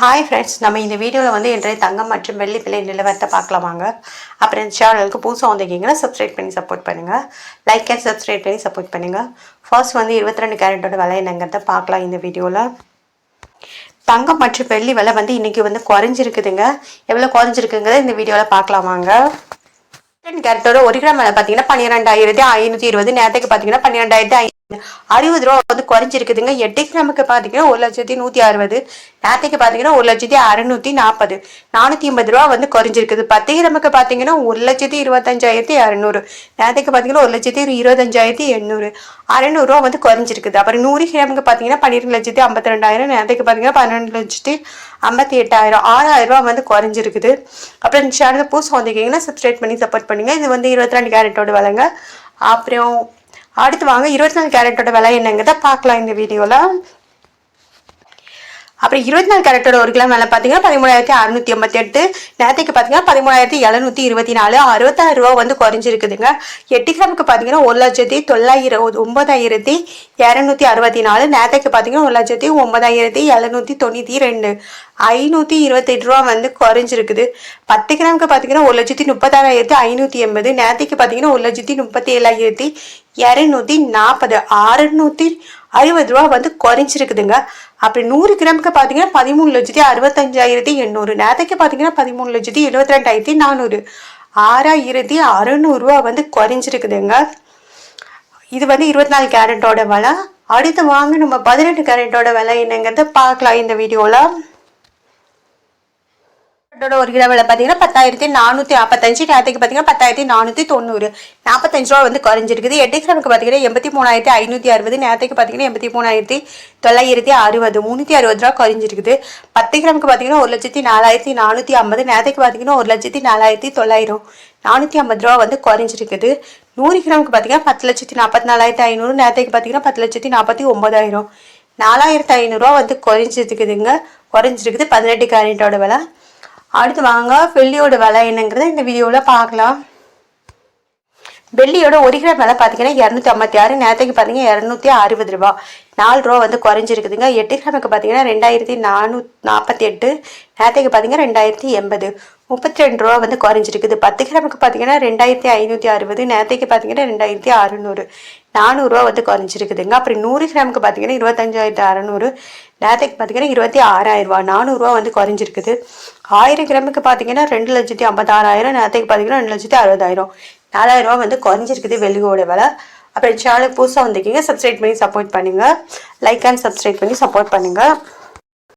Hi friends நம்ம இந்த வீடியோவில் வந்து இன்றைய தங்கம் மற்றும் வெள்ளி விலை நிலவரத்தை பார்க்கலாம் வாங்க. அப்புறம் இந்த சேனலுக்கு புதுசாக வந்திருக்கீங்கன்னா சப்ஸ்கிரைப் பண்ணி சப்போர்ட் பண்ணுங்கள் லைக் அண்ட் சப்ஸ்கிரைப் பண்ணி சப்போர்ட் பண்ணுங்கள் ஃபர்ஸ்ட் வந்து இருபத்தி ரெண்டு கேரட்டோட விலை என்னங்கிறத பார்க்கலாம் இந்த வீடியோவில் தங்கம் மற்றும் வெள்ளி விலை வந்து இன்றைக்கி வந்து குறைஞ்சிருக்குதுங்க. எவ்வளோ குறைஞ்சிருக்குங்கிறத இந்த வீடியோவில் பார்க்கலாம் வாங்க. ரெண்டு கேரட்டோட ஒரு கிராம் விலை பார்த்தீங்கன்னா பன்னிரெண்டாயிரத்தி ஐநூற்றி இருபது நேரத்துக்கு பார்த்தீங்கன்னா பன்னிரெண்டாயிரத்தி அறுபது ரூபா வந்து குறைஞ்சிருக்குதுங்க. எட்டு கிராமுக்கு பார்த்தீங்கன்னா ஒரு லட்சத்தி நூற்றி அறுபது. நேரத்துக்கு பார்த்தீங்கன்னா ஒரு லட்சத்தி அறுநூத்தி நாற்பது நானூற்றி ஐம்பது ரூபா வந்து குறைஞ்சிருக்குது. பத்து கிராமுக்கு பார்த்தீங்கன்னா ஒரு லட்சத்தி இருபத்தஞ்சாயிரத்தி அறநூறு. நேரத்துக்கு பார்த்தீங்கன்னா ஒரு லட்சத்தி இருபத்தஞ்சாயிரத்தி எண்ணூறு. அறநூறுவா வந்து குறைஞ்சிருக்குது. அப்புறம் நூறு கிராமுக்கு பார்த்தீங்கன்னா பன்னிரெண்டு லட்சத்தி ஐம்பத்தி ரெண்டாயிரம் நேரத்துக்கு பார்த்தீங்கன்னா பன்னெண்டு லட்சத்தி ஐம்பத்தி எட்டாயிரம் ஆறாயிரம் ரூபா வந்து குறைஞ்சிருக்குது. அப்புறம் இந்த சேனல் புதுசு வந்திருக்கீங்கன்னா சப்ஸ்கிரைப் பண்ணி சப்போர்ட் பண்ணுங்கள் இது வந்து இருபத்தி ரெண்டு கேரட்டோட விலைங்க. அப்புறம் அடுத்து வாங்க இருபத்தி நாலு கேரட்டோட விலை என்னங்கிறத பார்க்கலாம் இந்த வீடியோவில் அப்புறம் இருபத்தி நாலு கேரட்டோட ஒரு கிலோ மேலே பார்த்தீங்கன்னா பதிமூணாயிரத்தி அறுநூத்தி எண்பத்தி எட்டு நேரத்துக்கு பார்த்தீங்கன்னா பதிமூணாயிரத்தி எழுநூத்தி இருபத்தி நாலு அறுபத்தாயிரம் ரூபா வந்து குறைஞ்சிருக்குதுங்க. எட்டு கிராமுக்கு பார்த்தீங்கன்னா ஒரு லட்சத்தி தொள்ளாயிரம் ஒன்பதாயிரத்தி இரநூத்தி அறுபத்தி நாலு நேரத்துக்கு பார்த்தீங்கன்னா ஒரு லட்சத்தி ஒன்பதாயிரத்தி எழுநூத்தி தொண்ணூற்றி ரெண்டு ஐநூற்றி இருபத்தெட்டு ரூபா வந்து குறைஞ்சிருக்குது. பத்து கிராமுக்கு பார்த்தீங்கன்னா ஒரு லட்சத்தி முப்பத்தாறாயிரத்தி ஐநூற்றி எண்பது நேரத்துக்கு பார்த்தீங்கன்னா ஒரு லட்சத்தி முப்பத்தி ஏழாயிரத்தி இரநூத்தி நாற்பது அறுநூற்றி அறுபது ரூபா வந்து குறைஞ்சிருக்குதுங்க. அப்படி நூறு கிராமுக்கு பார்த்தீங்கன்னா பதிமூணு லட்சத்தி அறுபத்தஞ்சாயிரத்தி எண்ணூறு. நேரத்துக்கு பார்த்தீங்கன்னா பதிமூணு லட்சத்தி எழுபத்தி ரெண்டாயிரத்தி நானூறு. ஆறாயிரத்தி அறுநூறுவா வந்து குறைஞ்சிருக்குதுங்க. இது வந்து இருபத்தி நாலு கேரட்டோட விலை. அடுத்து வாங்க நம்ம பதினெட்டு கேரட்டோட விலை என்னங்கிறத பார்க்கலாம் இந்த வீடியோவில் கேரட்டோட ஒரு கிலோ விலை பார்த்தீங்கன்னா பத்தாயிரத்தி நானூற்றி நாற்பத்தஞ்சு நேரத்துக்கு பார்த்தீங்கன்னா பத்தாயிரத்தி நானூற்றி தொண்ணூறு. நாற்பத்தஞ்சு ரூபா வந்து குறைஞ்சிருக்குது. எட்டு கிராமுக்கு பார்த்தீங்கன்னா எண்பத்தி மூணாயிரத்தி ஐநூற்றி அறுபது நேரத்துக்கு பார்த்தீங்கன்னா எண்பத்தி மூணாயிரத்தி தொள்ளாயிரத்தி அறுபது. முந்நூற்றி அறுபது ரூபா குறைஞ்சிருக்குது. பத்து கிராமுக்கு பார்த்தீங்கன்னா ஒரு லட்சத்தி நாலாயிரத்தி நானூற்றி ஐம்பது நேரத்துக்கு பார்த்தீங்கன்னா ஒரு லட்சத்தி நாலாயிரத்தி தொள்ளாயிரம். நானூற்றி ஐம்பது ரூபா வந்து குறைஞ்சிருக்குது. நூறு கிராமுக்கு பார்த்தீங்கன்னா பத்து லட்சத்தி நாற்பத்தி நாலாயிரத்தி ஐநூறு நேரத்துக்கு பார்த்தீங்கன்னா பத்து லட்சத்தி நாற்பத்தி ஒம்பதாயிரம் நாலாயிரத்தி ஐநூறுரூவா வந்து குறைஞ்சிருக்குதுங்க. குறைஞ்சிருக்குது பதினெட்டு கேரட்டோட விலை. அடுத்து வாங்க வெள்ளியோட விலை என்னங்கிறத இந்த வீடியோவில் பார்க்கலாம். வெள்ளியோட ஒரு கிராம் விலை பார்த்தீங்கன்னா இரநூத்தி ஐம்பத்தி ஆறு நேரத்துக்கு பார்த்தீங்கன்னா இரநூத்தி அறுபது ரூபா. நாலு ரூபா வந்து குறைஞ்சிருக்குதுங்க. எட்டு கிராமுக்கு பார்த்தீங்கன்னா ரெண்டாயிரத்தி நானூ நாற்பத்தி எட்டு நேரத்துக்கு பார்த்தீங்கன்னா ரெண்டாயிரத்தி எண்பது. முப்பத்தி ரெண்டு ரூபா வந்து குறைஞ்சிருக்குது. பத்து கிராமுக்கு பார்த்தீங்கன்னா ரெண்டாயிரத்தி ஐநூற்றி அறுபது நேரத்துக்கு பார்த்தீங்கன்னா ரெண்டாயிரத்தி அறுநூறு நானூறுரூவா வந்து குறைஞ்சிருக்குதுங்க. அப்புறம் நூறு கிராமுக்கு பார்த்தீங்கன்னா இருபத்தஞ்சாயிரத்தி அறநூறு நேரத்துக்கு பார்த்தீங்கன்னா இருபத்தி ஆறாயிரம் ரூபா நானூறுரூவா வந்து குறைஞ்சிருக்குது. ஆயிரம் கிராமுக்கு பார்த்தீங்கன்னா ரெண்டு லட்சத்தி ஐம்பத்தாறாயிரம் நேரத்துக்கு பார்த்தீங்கன்னா ரெண்டு லட்சத்தி அறுபதாயிரம் நாலாயிரம் ரூபா வந்து குறைஞ்சிருக்குது வெள்ளியோட விலை. அப்புறம் சேனல் புதுசாக வந்துக்கிங்க சப்ஸ்கிரைப் பண்ணி சப்போர்ட் பண்ணுங்கள் லைக் அண்ட் சப்ஸ்கிரைப் பண்ணி சப்போர்ட் பண்ணுங்கள்